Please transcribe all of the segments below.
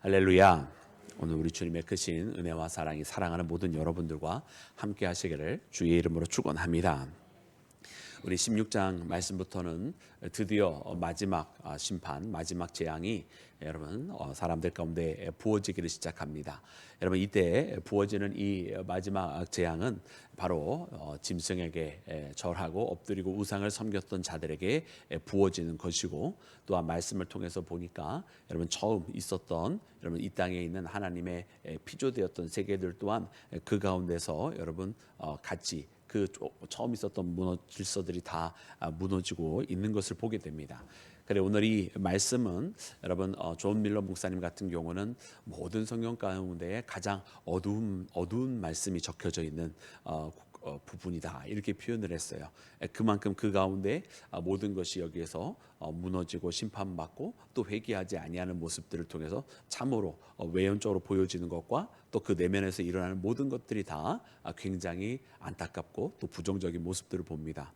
할렐루야. 오늘 우리 주님의 크신 은혜와 사랑이 사랑하는 모든 여러분들과 함께 하시기를 주의 이름으로 축원합니다. 우리 16장 말씀부터는 드디어 마지막 아, 심판, 마지막 재앙이 여러분 어, 사람들 가운데 부어지기를 시작합니다. 여러분 이때 부어지는 이 마지막 재앙은 바로 어, 짐승에게 절하고 엎드리고 우상을 섬겼던 자들에게 부어지는 것이고 또한 말씀을 통해서 보니까 여러분 처음 있었던 여러분 이 땅에 있는 하나님의 피조되었던 세계들 또한 그 가운데서 여러분 어, 같이 그 처음 있었던 문어 질서들이 다 아, 무너지고 있는 것을 보게 됩니다. 그래 오늘 이 말씀은 여러분 어, 존 밀러 목사님 같은 경우는 모든 성경 가운데 가장 어두운 어두운 말씀이 적혀져 있는 어, 어, 부분이다 이렇게 표현을 했어요. 그만큼 그 가운데 아, 모든 것이 여기에서 어, 무너지고 심판받고 또 회개하지 아니하는 모습들을 통해서 참으로 어, 외연적으로 보여지는 것과 또 그 내면에서 일어나는 모든 것들이 다 아, 굉장히 안타깝고 또 부정적인 모습들을 봅니다.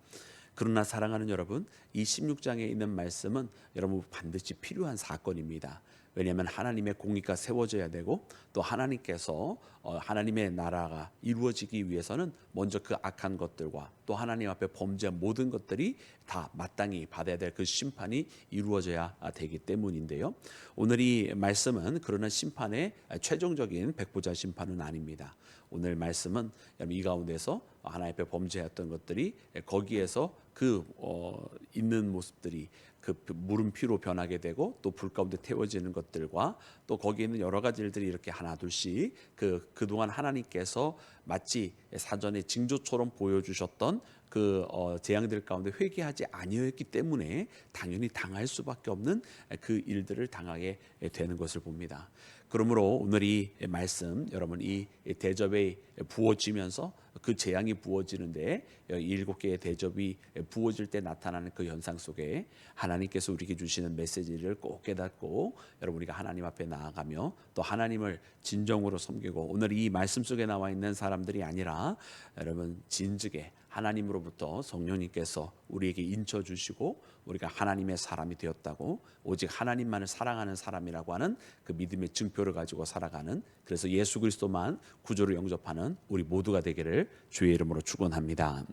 그러나 사랑하는 여러분, 이 16장에 있는 말씀은 여러분 반드시 필요한 사건입니다. 왜냐하면 하나님의 공의가 세워져야 되고 또 하나님께서 어, 하나님의 나라가 이루어지기 위해서는 먼저 그 악한 것들과 또 하나님 앞에 범죄한 모든 것들이 다 마땅히 받아야 될 그 심판이 이루어져야 되기 때문인데요. 오늘 이 말씀은 그러나 심판의 최종적인 백보자 심판은 아닙니다. 오늘 말씀은 이 가운데서 하나님 앞에 범죄했던 것들이 거기에서 그 어, 있는 모습들이 그 물음피로 변하게 되고 또 불 가운데 태워지는 것들과 또 거기에 있는 여러 가지 일들이 이렇게 하나 둘씩 그 그동안 하나님께서 마치 사전에 징조처럼 보여주셨던 그 어, 재앙들 가운데 회개하지 아니었기 때문에 당연히 당할 수밖에 없는 그 일들을 당하게 되는 것을 봅니다. 그러므로 오늘 이 말씀 여러분 이 대접에 부어지면서 그 재앙이 부어지는데 일곱 개의 대접이 부어질 때 나타나는 그 현상 속에 하나님께서 우리에게 주시는 메시지를 꼭 깨닫고 여러분 우리가 하나님 앞에 나아가며 또 하나님을 진정으로 섬기고 오늘 이 말씀 속에 나와 있는 사람들이 아니라 여러분 진즉에 하나님으로부터 성령님께서 우리에게 인쳐 주시고 우리가 하나님의 사람이 되었다고 오직 하나님만을 사랑하는 사람이라고 하는 그 믿음의 증표를 가지고 살아가는 그래서 예수 그리스도만 구조를 영접하는 우리 모두가 되기를 주의 이름으로 축원합니다.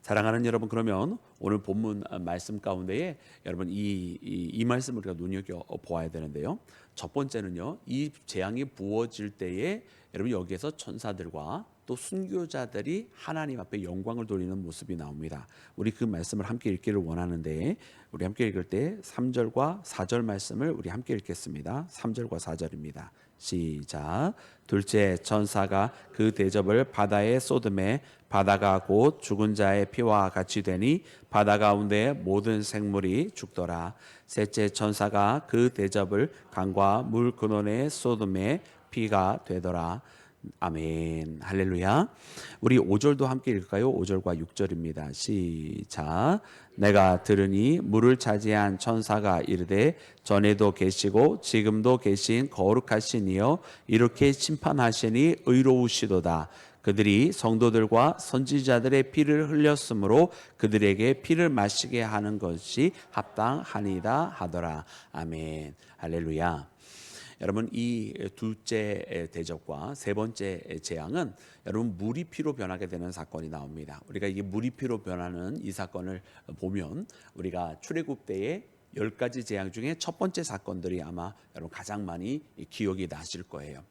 사랑하는 여러분 그러면 오늘 본문 말씀 가운데에 여러분 이, 이, 이 말씀을 우리가 눈여겨 보아야 되는데요. 첫 번째는요. 이 재앙이 부어질 때에 여러분 여기에서 천사들과 또 순교자들이 하나님 앞에 영광을 돌리는 모습이 나옵니다. 우리 그 말씀을 함께 읽기를 원하는데 우리 함께 읽을 때 3절과 4절 말씀을 우리 함께 읽겠습니다. 3절과 4절입니다. 시작. 둘째 천사가 그 대접을 바다에 쏟음에 바다가 곧 죽은 자의 피와 같이 되니 바다 가운데 모든 생물이 죽더라. 셋째 천사가 그 대접을 강과 물 근원에 쏟음에 피가 되더라. 아멘. 할렐루야. 우리 5절도 함께 읽을까요? 5절과 6절입니다. 시작. 내가 들으니 물을 차지한 천사가 이르되 전에도 계시고 지금도 계신 거룩하시니요 이렇게 심판하시니 의로우시도다. 그들이 성도들과 선지자들의 피를 흘렸으므로 그들에게 피를 마시게 하는 것이 합당하니다 하더라. 아멘. 할렐루야. 여러분 이 둘째 대접과 세 번째 재앙은 여러분 물이 피로 변하게 되는 사건이 나옵니다. 우리가 이게 물이 피로 변하는 이 사건을 보면 우리가 출애굽 때에 열 가지 재앙 중에 첫 번째 사건들이 아마 여러분 가장 많이 기억이 나실 거예요.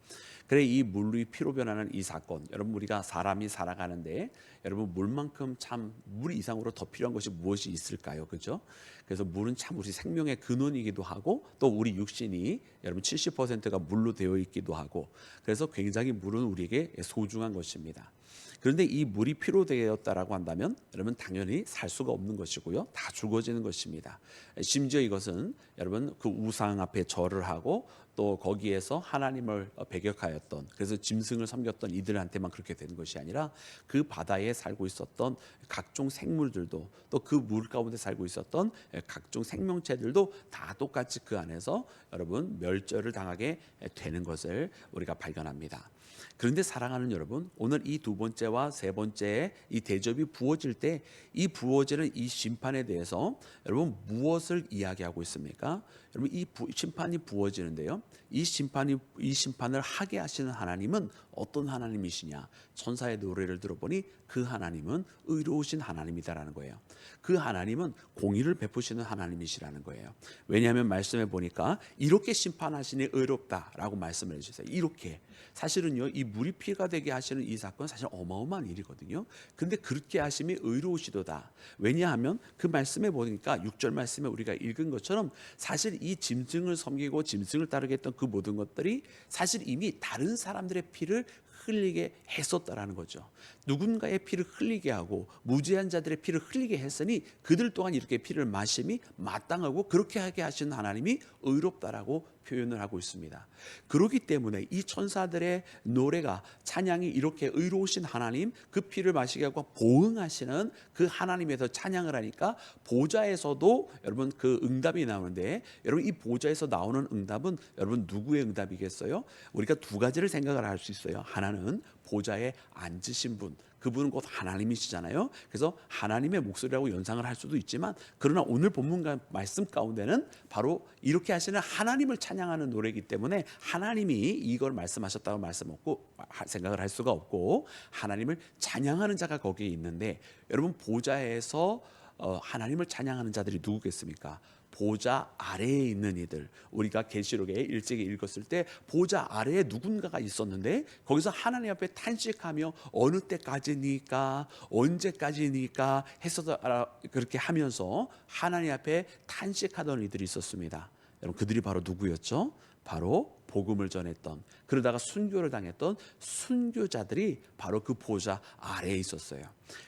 그래 이 물이 피로 변하는 이 사건, 여러분 우리가 사람이 살아가는데 여러분 물만큼 참 물 이상으로 더 필요한 것이 무엇이 있을까요? 그죠? 그래서 물은 참 우리 생명의 근원이기도 하고 또 우리 육신이 여러분 70%가 물로 되어 있기도 하고 그래서 굉장히 물은 우리에게 소중한 것입니다. 그런데 이 물이 필요되었다라고 한다면 여러분 당연히 살 수가 없는 것이고요. 다 죽어지는 것입니다. 심지어 이것은 여러분 그 우상 앞에 절을 하고 또 거기에서 하나님을 배격하여 하였던 그래서 짐승을 섬겼던 이들한테만 그렇게 된 것이 아니라 그 바다에 살고 있었던 각종 생물들도 또 그 물 가운데 살고 있었던 각종 생명체들도 다 똑같이 그 안에서 여러분 멸절을 당하게 되는 것을 우리가 발견합니다. 그런데 사랑하는 여러분, 오늘 이 두 번째와 세 번째의 이 대접이 부어질 때 이 부어지는 이 심판에 대해서 여러분 무엇을 이야기하고 있습니까? 여러분 이 부, 심판이 부어지는데요. 이 심판이 이 심판을 하게 하시는 하나님은 어떤 하나님이시냐? 천사의 노래를 들어보니 그 하나님은 의로우신 하나님이다라는 거예요. 그 하나님은 공의를 베푸시는 하나님이시라는 거예요. 왜냐하면 말씀해 보니까 이렇게 심판하시니 의롭다라고 말씀을 해주세요. 이렇게 사실은요 이 물이 피가 되게 하시는 이 사건 은 사실 어마어마한 일이거든요. 근데 그렇게 하심이 의로우시도다. 왜냐하면 그 말씀에 보니까 6절 말씀에 우리가 읽은 것처럼 사실 이 짐승을 섬기고 짐승을 따르게 했던 그 모든 것들이 사실 이미 다른 사람들의 피를 흘리게 했었다라는 거죠. 누군가의 피를 흘리게 하고 무죄한 자들의 피를 흘리게 했으니 그들 또한 이렇게 피를 마심이 마땅하고 그렇게 하게 하시는 하나님이 의롭다라고 표현을 하고 있습니다. 그렇기 때문에 이 천사들의 노래가 찬양이 이렇게 의로우신 하나님 그 피를 마시게 하고 보응하시는 그 하나님에서 찬양을 하니까 보좌에서도 여러분 그 응답이 나오는데 여러분 이 보좌에서 나오는 응답은 여러분 누구의 응답이겠어요? 우리가 두 가지를 생각을 할 수 있어요. 하나는 보좌에 앉으신 분 그분은 곧 하나님이시잖아요. 그래서 하나님의 목소리라고 연상을 할 수도 있지만 그러나 오늘 본문 말씀 가운데는 바로 이렇게 하시는 하나님을 찬양하는 노래이기 때문에 하나님이 이걸 말씀하셨다고 말씀 없고 생각을 할 수가 없고 하나님을 찬양하는 자가 거기에 있는데 여러분 보좌에서 어, 하나님을 찬양하는 자들이 누구겠습니까? 보좌 아래에 있는 이들 우리가 계시록에 일찍이 읽었을 때 보좌 아래에 누군가가 있었는데 거기서 하나님 앞에 탄식하며 어느 때까지니까 언제까지니까 했었다 그렇게 하면서 하나님 앞에 탄식하던 이들이 있었습니다. 여러분 그들이 바로 누구였죠? 바로 복음을 전했던 그러다가 순교를 당했던 순교자들이 바로 그 보좌 아래에 있었어요.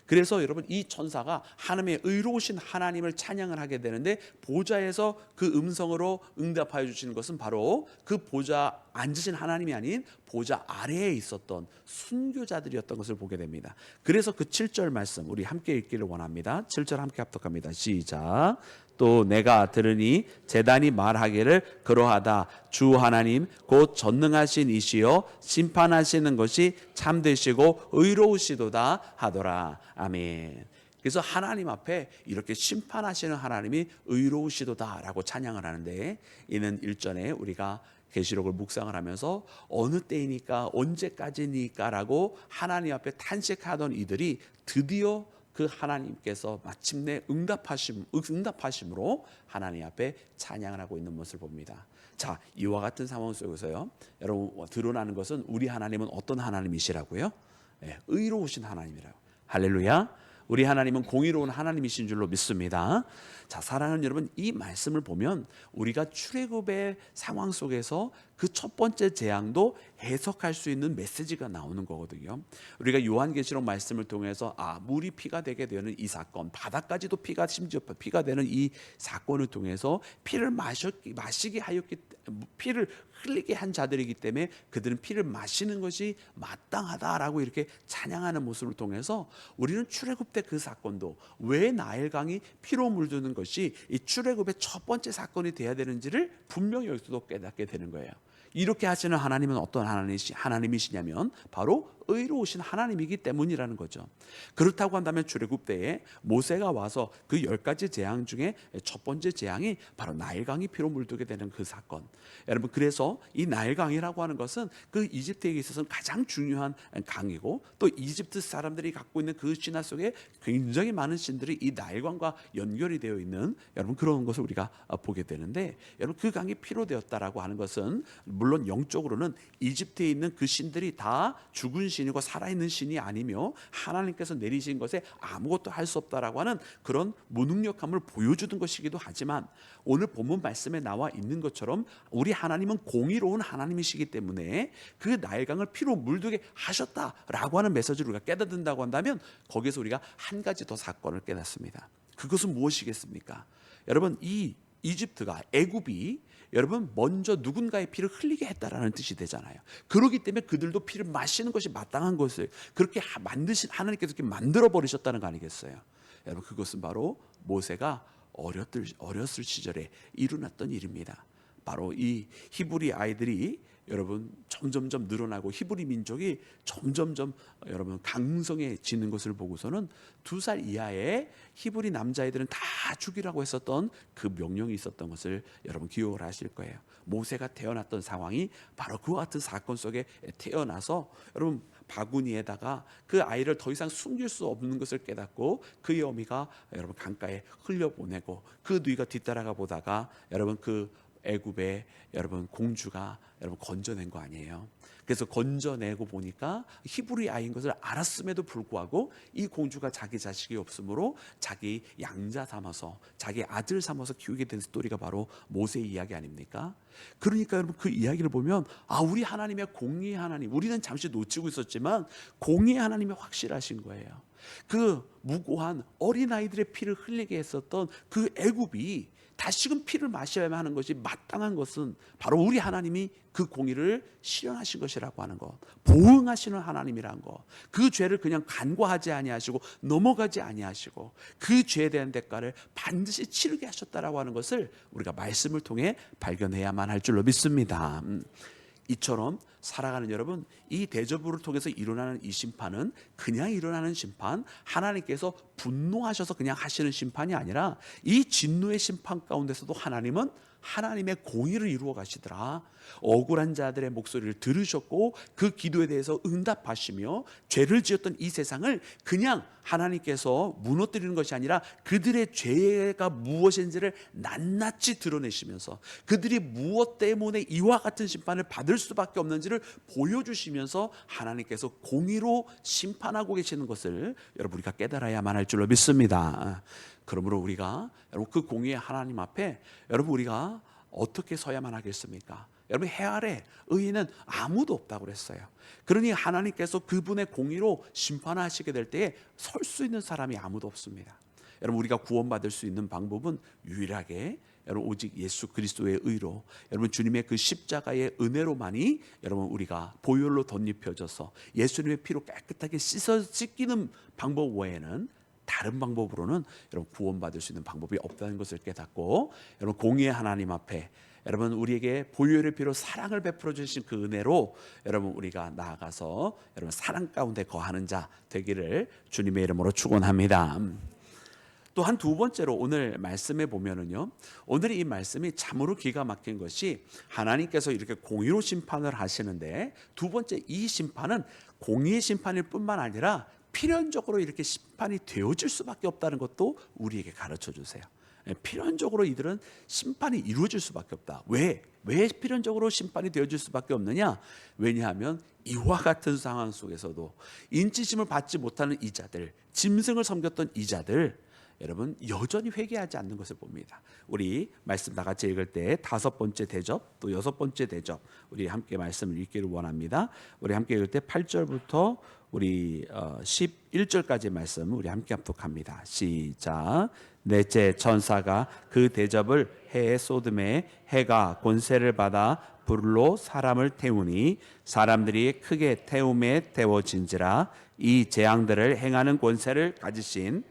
그래서 여러분 이 천사가 하나님의 의로우신 하나님을 찬양을 하게 되는데 보좌에서 그 음성으로 응답하여 주시는 것은 바로 그 보좌 앉으신 하나님이 아닌 보좌 아래에 있었던 순교자들이었던 것을 보게 됩니다. 그래서 그 7절 말씀 우리 함께 읽기를 원합니다. 7절 함께 합독합니다. 시작. 또 내가 들으니 재단이 말하기를 그러하다 주 하나님 곧 전능하신 이시여 심판하시는 것이 참되시고 의로우시도다 하더라 아멘. 그래서 하나님 앞에 이렇게 심판하시는 하나님이 의로우시도다라고 찬양을 하는데 이는 일전에 우리가 계시록을 묵상을 하면서 어느 때이니까 언제까지니까라고 하나님 앞에 탄식하던 이들이 드디어 그 하나님께서 마침내 응답하심 응답하심으로 하나님 앞에 찬양을 하고 있는 모습을 봅니다. 자, 이와 같은 상황 속에서요. 여러분 드러나는 것은 우리 하나님은 어떤 하나님이시라고요? 네, 의로우신 하나님이라고. 할렐루야. 우리 하나님은 공의로운 하나님이신 줄로 믿습니다. 자, 사랑하는 여러분, 이 말씀을 보면 우리가 출애굽의 상황 속에서 그 첫 번째 재앙도 해석할 수 있는 메시지가 나오는 거거든요. 우리가 요한계시록 말씀을 통해서 아, 물이 피가 되게 되는 이 사건, 바다까지도 피가 심지어 피가 되는 이 사건을 통해서 피를 마셨기 마시게 하였기 피를 흘리게 한 자들이기 때문에 그들은 피를 마시는 것이 마땅하다라고 이렇게 찬양하는 모습을 통해서 우리는 출애굽 때 그 사건도 왜 나일강이 피로 물드는 것이 이 출애굽의 첫 번째 사건이 돼야 되는지를 분명히 여기서도 깨닫게 되는 거예요. 이렇게 하시는 하나님은 어떤 하나님이시냐면 바로 의로우신 하나님이기 때문이라는 거죠. 그렇다고 한다면 출애굽 때에 모세가 와서 그 열 가지 재앙 중에 첫 번째 재앙이 바로 나일강이 피로 물들게 되는 그 사건. 여러분 그래서 이 나일강이라고 하는 것은 그 이집트에 있어서는 가장 중요한 강이고 또 이집트 사람들이 갖고 있는 그 신화 속에 굉장히 많은 신들이 이 나일강과 연결이 되어 있는 여러분 그런 것을 우리가 보게 되는데 여러분 그 강이 피로 되었다라고 하는 것은 물론 영적으로는 이집트에 있는 그 신들이 다 죽은 신 이고 살아있는 신이 아니며 하나님께서 내리신 것에 아무것도 할 수 없다라고 하는 그런 무능력함을 보여주는 것이기도 하지만 오늘 본문 말씀에 나와 있는 것처럼 우리 하나님은 공의로운 하나님이시기 때문에 그 나일강을 피로 물들게 하셨다라고 하는 메시지를 우리가 깨닫는다고 한다면 거기서 우리가 한 가지 더 사건을 깨닫습니다. 그것은 무엇이겠습니까? 여러분 이 이집트가 애굽이 여러분 먼저 누군가의 피를 흘리게 했다라는 뜻이 되잖아요. 그렇기 때문에 그들도 피를 마시는 것이 마땅한 것을 그렇게 하- 만드신 하나님께서 그렇게 만들어 버리셨다는 거 아니겠어요? 여러분 그것은 바로 모세가 어렸을 어렸을 시절에 일어났던 일입니다. 바로 이 히브리 아이들이 여러분 점점점 늘어나고 히브리 민족이 점점점 여러분 강성해지는 것을 보고서는 두 살 이하의 히브리 남자애들은 다 죽이라고 했었던 그 명령이 있었던 것을 여러분 기억을 하실 거예요. 모세가 태어났던 상황이 바로 그와 같은 사건 속에 태어나서 여러분 바구니에다가 그 아이를 더 이상 숨길 수 없는 것을 깨닫고 그의 어미가 여러분 강가에 흘려보내고 그 뒤가 뒤따라가 보다가 여러분 그 애굽의 여러분 공주가 여러분 건져낸 거 아니에요. 그래서 건져내고 보니까 히브리 아이인 것을 알았음에도 불구하고 이 공주가 자기 자식이 없으므로 자기 양자 삼아서 자기 아들 삼아서 키우게 된 스토리가 바로 모세의 이야기 아닙니까? 그러니까 여러분 그 이야기를 보면 아 우리 하나님의 공의 하나님 우리는 잠시 놓치고 있었지만 공의 하나님이 확실하신 거예요. 그 무고한 어린 아이들의 피를 흘리게 했었던 그 애굽이 다시금 피를 마셔야만 하는 것이 마땅한 것은 바로 우리 하나님이 그 공의를 실현하신 것이라고 하는 것, 보응하시는 하나님이란 것, 그 죄를 그냥 간과하지 아니하시고 넘어가지 아니하시고 그 죄에 대한 대가를 반드시 치르게 하셨다라고 하는 것을 우리가 말씀을 통해 발견해야만 할 줄로 믿습니다. 음. 이처럼 살아가는 여러분, 이 대접을 통해서 일어나는 이 심판은 그냥 일어나는 심판, 하나님께서 분노하셔서 그냥 하시는 심판이 아니라 이 진노의 심판 가운데서도 하나님은 하나님의 공의를 이루어 가시더라. 억울한 자들의 목소리를 들으셨고 그 기도에 대해서 응답하시며 죄를 지었던 이 세상을 그냥 하나님께서 무너뜨리는 것이 아니라 그들의 죄가 무엇인지를 낱낱이 드러내시면서 그들이 무엇 때문에 이와 같은 심판을 받을 수밖에 없는지를 보여주시면서 하나님께서 공의로 심판하고 계시는 것을 여러분 우리가 깨달아야만 할 줄로 믿습니다. 그러므로 우리가 여러분 그 공의의 하나님 앞에 여러분 우리가 어떻게 서야만 하겠습니까? 여러분 해 아래 의인은 아무도 없다고 그랬어요. 그러니 하나님께서 그분의 공의로 심판하시게 될 때에 설 수 있는 사람이 아무도 없습니다. 여러분 우리가 구원받을 수 있는 방법은 유일하게 여러분 오직 예수 그리스도의 의로 여러분 주님의 그 십자가의 은혜로만이 여러분 우리가 보혈로 덧입혀져서 예수님의 피로 깨끗하게 씻어 씻기는 방법 외에는 다른 방법으로는 여러분 구원받을 수 있는 방법이 없다는 것을 깨닫고 여러분 공의의 하나님 앞에 여러분 우리에게 보혈의 피로 사랑을 베풀어 주신 그 은혜로 여러분 우리가 나아가서 여러분 사랑 가운데 거하는 자 되기를 주님의 이름으로 축원합니다. 또 한 두 번째로 오늘 말씀에 보면은요. 오늘 이 말씀이 참으로 기가 막힌 것이 하나님께서 이렇게 공의로 심판을 하시는데 두 번째 이 심판은 공의의 심판일 뿐만 아니라 필연적으로 이렇게 심판이 되어질 수밖에 없다는 것도 우리에게 가르쳐 주세요. 예, 필연적으로 이들은 심판이 이루어질 수밖에 없다. 왜? 왜 필연적으로 심판이 되어질 수밖에 없느냐? 왜냐하면 이와 같은 상황 속에서도 인치심을 받지 못하는 이자들, 짐승을 섬겼던 이자들, 여러분 여전히 회개하지 않는 것을 봅니다. 우리 말씀 다 같이 읽을 때 다섯 번째 대접 또 여섯 번째 대접 우리 함께 말씀을 읽기를 원합니다. 우리 함께 읽을 때 8절부터 우리 11절까지 말씀 우리 함께 합독합니다. 시작. 넷째 천사가 그 대접을 해에 쏟음에 해가 권세를 받아 불로 사람을 태우니 사람들이 크게 태움에 태워진지라 이 재앙들을 행하는 권세를 가지신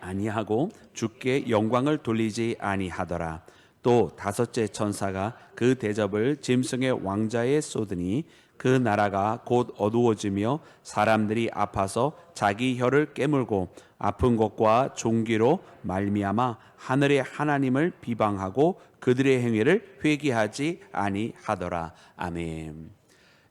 아니하고 주께 영광을 돌리지 아니하더라. 또 다섯째 천사가 그 대접을 짐승의 왕자에 쏟으니 그 나라가 곧 어두워지며 사람들이 아파서 자기 혀를 깨물고 아픈 것과 종기로 말미암아 하늘의 하나님을 비방하고 그들의 행위를 회개하지 아니하더라. 아멘.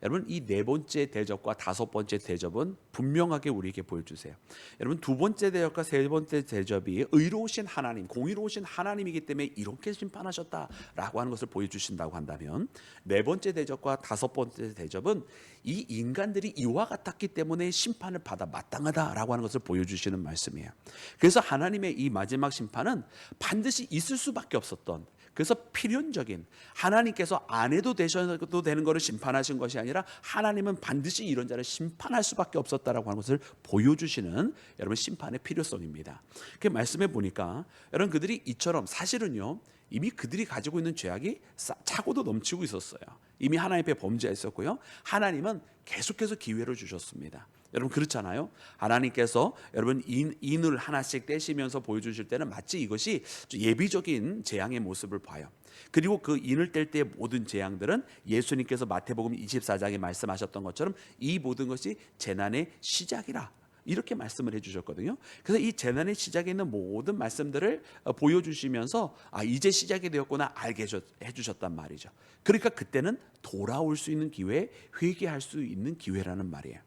여러분 이 네 번째 대접과 다섯 번째 대접은 분명하게 우리에게 보여주세요. 여러분 두 번째 대접과 세 번째 대접이 의로우신 하나님, 공의로우신 하나님이기 때문에 이렇게 심판하셨다라고 하는 것을 보여주신다고 한다면 네 번째 대접과 다섯 번째 대접은 이 인간들이 이와 같았기 때문에 심판을 받아 마땅하다라고 하는 것을 보여주시는 말씀이에요. 그래서 하나님의 이 마지막 심판은 반드시 있을 수밖에 없었던 그래서 필연적인 하나님께서 안 해도 되셔도 되는 것을 심판하신 것이 아니라 하나님은 반드시 이런 자를 심판할 수밖에 없었다 라고 하는 것을 보여주시는 여러분 심판의 필요성입니다. 그 말씀해 보니까 여러분 그들이 이처럼 사실은요 이미 그들이 가지고 있는 죄악이 싸- 차고도 넘치고 있었어요. 이미 하나님 앞에 범죄했었고요. 하나님은 계속해서 기회를 주셨습니다. 여러분 그렇잖아요. 하나님께서 여러분 인, 인을 하나씩 떼시면서 보여주실 때는 마치 이것이 좀 예비적인 재앙의 모습을 봐요. 그리고 그 인을 뗄 때의 모든 재앙들은 예수님께서 마태복음 24장에 말씀하셨던 것처럼 이 모든 것이 재난의 시작이라 이렇게 말씀을 해주셨거든요. 그래서 이 재난의 시작에 있는 모든 말씀들을 어, 보여주시면서 아 이제 시작이 되었구나 알게 해주- 해주셨단 말이죠. 그러니까 그때는 돌아올 수 있는 기회, 회개할 수 있는 기회라는 말이에요.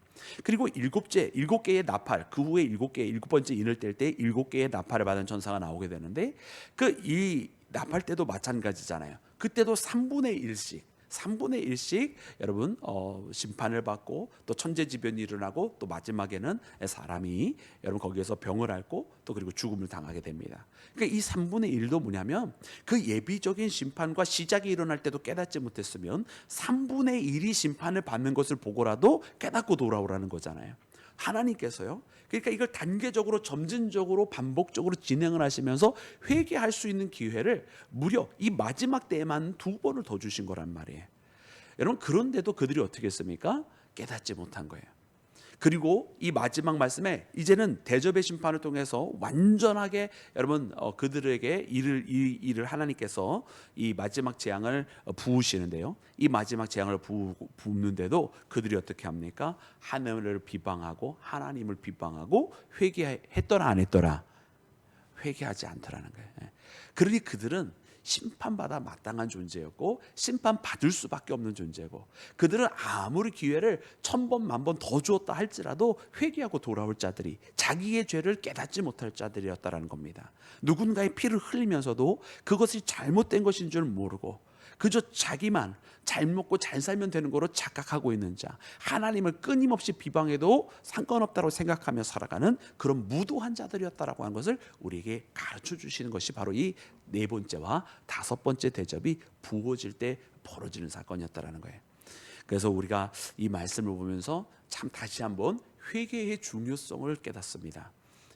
그리고 일곱째 일곱 개의 나팔 그 후에 일곱 개 일곱 번째 인을 뗄 때 일곱 개의 나팔을 받은 천사가 나오게 되는데 그 이 나팔 때도 마찬가지잖아요. 그때도 3분의 1씩 3분의 1씩 여러분 어, 심판을 받고 또 천재지변이 일어나고 또 마지막에는 사람이 여러분 거기에서 병을 앓고 또 그리고 죽음을 당하게 됩니다. 그러니까 이 3분의 1도 뭐냐면 그 예비적인 심판과 시작이 일어날 때도 깨닫지 못했으면 3분의 1이 심판을 받는 것을 보고라도 깨닫고 돌아오라는 거잖아요. 하나님께서요. 그러니까 이걸 단계적으로 점진적으로 반복적으로 진행을 하시면서 회개할 수 있는 기회를 무려 이 마지막 때에만 두 번을 더 주신 거란 말이에요. 여러분 그런데도 그들이 어떻게 했습니까? 깨닫지 못한 거예요. 그리고 이 마지막 말씀에 이제는 대접의 심판을 통해서 완전하게 여러분 어, 그들에게 일을 이 일을 하나님께서 이 마지막 재앙을 어, 부으시는데요. 이 마지막 재앙을 부, 부는데도 그들이 어떻게 합니까? 하늘을 비방하고 하나님을 비방하고 회개했더라 안 했더라 회개하지 않더라는 거예요. 예. 그러니 그들은 심판받아 마땅한 존재였고 심판받을 수밖에 없는 존재고 그들은 아무리 기회를 천번 만번 더 주었다 할지라도 회개하고 돌아올 자들이 자기의 죄를 깨닫지 못할 자들이었다라는 겁니다. 누군가의 피를 흘리면서도 그것이 잘못된 것인 줄 모르고 그저 자기만 잘 먹고 잘 살면 되는 거로 착각하고 있는 자, 하나님을 끊임없이 비방해도 상관없다고 생각하며 살아가는 그런 무도한 자들이었다라고 하는 것을 우리에게 가르쳐 주시는 것이 바로 이 네 번째와 다섯 번째 대접이 부어질 때 벌어지는 사건이었다라는 거예요. 그래서 우리가 이 말씀을 보면서 참 다시 한번 회개의 중요성을 깨닫습니다.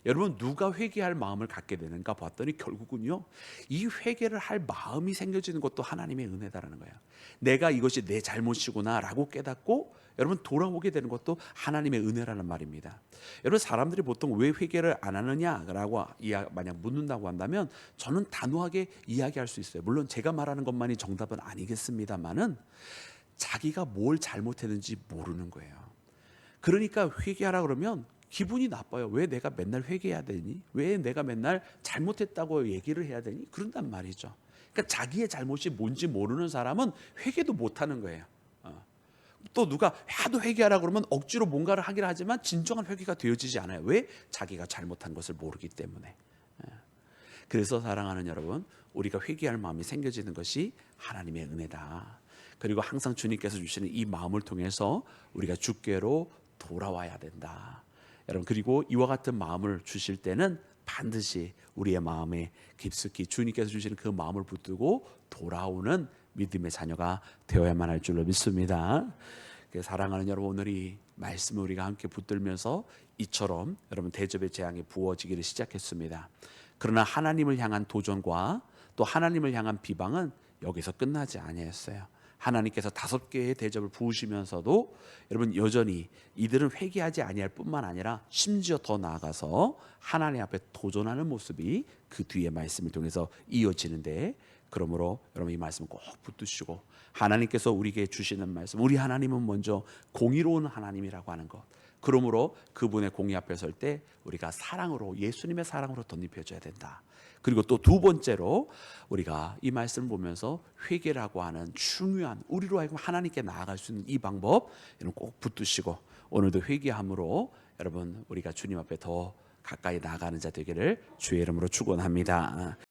여러분 누가 회개할 마음을 갖게 되는가 봤더니 결국은요 이 회개를 할 마음이 생겨지는 것도 하나님의 은혜다라는 거예요. 내가 이것이 내 잘못이구나라고 깨닫고 여러분 돌아오게 되는 것도 하나님의 은혜라는 말입니다. 여러분 사람들이 보통 왜 회개를 안 하느냐라고 만약 묻는다고 한다면 저는 단호하게 이야기할 수 있어요. 물론 제가 말하는 것만이 정답은 아니겠습니다만은 자기가 뭘 잘못했는지 모르는 거예요. 그러니까 회개하라 그러면 기분이 나빠요. 왜 내가 맨날 회개해야 되니? 왜 내가 맨날 잘못했다고 얘기를 해야 되니? 그런단 말이죠. 그러니까 자기의 잘못이 뭔지 모르는 사람은 회개도 못 하는 거예요. 어. 또 누가 하도 회개하라 그러면 억지로 뭔가를 하긴 하지만 진정한 회개가 되어지지 않아요. 왜? 자기가 잘못한 것을 모르기 때문에. 예. 그래서 사랑하는 여러분, 우리가 회개할 마음이 생겨지는 것이 하나님의 은혜다. 그리고 항상 주님께서 주시는 이 마음을 통해서 우리가 주께로 돌아와야 된다. 여러분 그리고 이와 같은 마음을 주실 때는 반드시 우리의 마음에 깊숙이 주님께서 주시는 그 마음을 붙들고 돌아오는 믿음의 자녀가 되어야만 할 줄로 믿습니다. 그래서 사랑하는 여러분 오늘 이 말씀을 우리가 함께 붙들면서 이처럼 여러분 대접의 재앙이 부어지기를 시작했습니다. 그러나 하나님을 향한 도전과 또 하나님을 향한 비방은 여기서 끝나지 아니했어요. 하나님께서 다섯 개의 대접을 부으시면서도 여러분 여전히 이들은 회개하지 아니할 뿐만 아니라 심지어 더 나아가서 하나님 앞에 도전하는 모습이 그 뒤의 말씀을 통해서 이어지는데 그러므로 여러분 이 말씀 꼭 붙드시고 하나님께서 우리에게 주시는 말씀 우리 하나님은 먼저 공의로운 하나님이라고 하는 것 그러므로 그분의 공의 앞에 설 때 우리가 사랑으로 예수님의 사랑으로 덧입혀져야 된다. 그리고 또 두 번째로 우리가 이 말씀을 보면서 회개라고 하는 중요한 우리로 하여금 하나님께 나아갈 수 있는 이 방법 여러분 꼭 붙드시고 오늘도 회개함으로 여러분 우리가 주님 앞에 더 가까이 나가는 자 되기를 주의 이름으로 축원합니다.